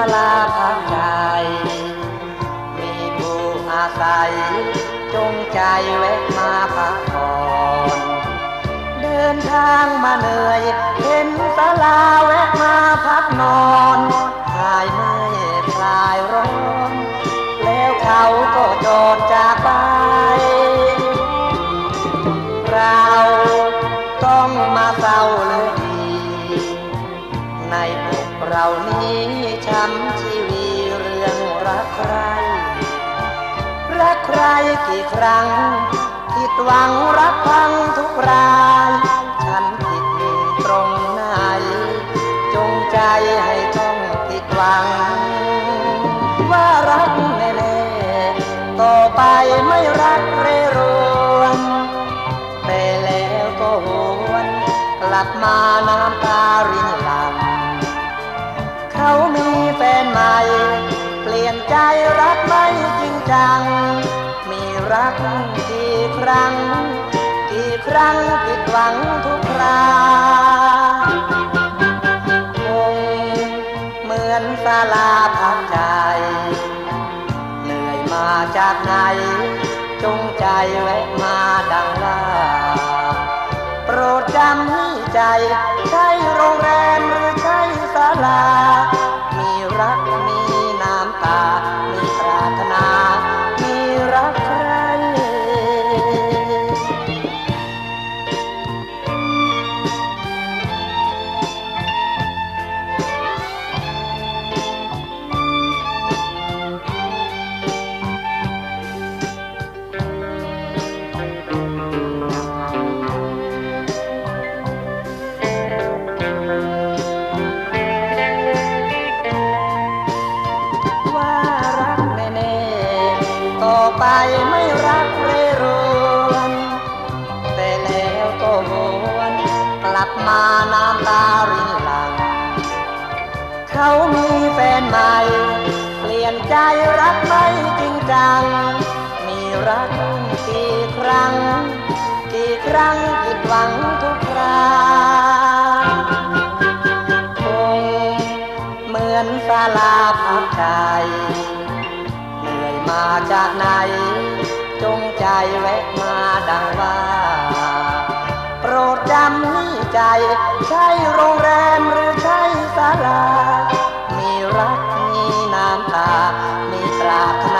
พักใจมีผู้อาศัย จงใจแวะมาพักผ่อนเดินทางมาเหนื่อยเห็นศาลาแวะมาพักนอนหายเมื่อยคลายร้อน แล้วเขาก็โจรจากไป เราต้องมาเศร้าเลยดีในอ เรานี้ช้ำชีวีเรื่องรักใคร รักใครกี่ครั้ง ผิดหวังรักพังทุกราย ฉันผิดตรงไหน จงใจให้ต้องผิดหวัง ว่ารักแน่ๆต่อไปไม่รักเรรวนแต่แล้วก็หวน กลับมาน้ำตารินหลัง เขามีแฟนใหม่ เปลี่ยนใจรักไม่จริงจัง มีรักกี่ครั้ง กี่ครั้งผิดหวังทุกคราคงเหมือนศาลาพักใจ เหนื่อยมาจากไหน จงใจแวะมาดังว่าโปรดจำให้ใจใช่โรงแรม Yeah. ต่อไปไม่รักเรรวนแต่แล้วก็หวนกลับมาน้ำตารินหลัง เขามีแฟนใหม่ เปลี่ยนใจรักไม่จริงจัง มีรักกี่ครั้ง กี่ครั้งผิดหวัง มาจากไหน จงใจแวะมาดังว่า โปรดจำนี่ใจ ใช่โรงแรมหรือใช่ศาลา มีรักมีน้ำตา มีปรารถนา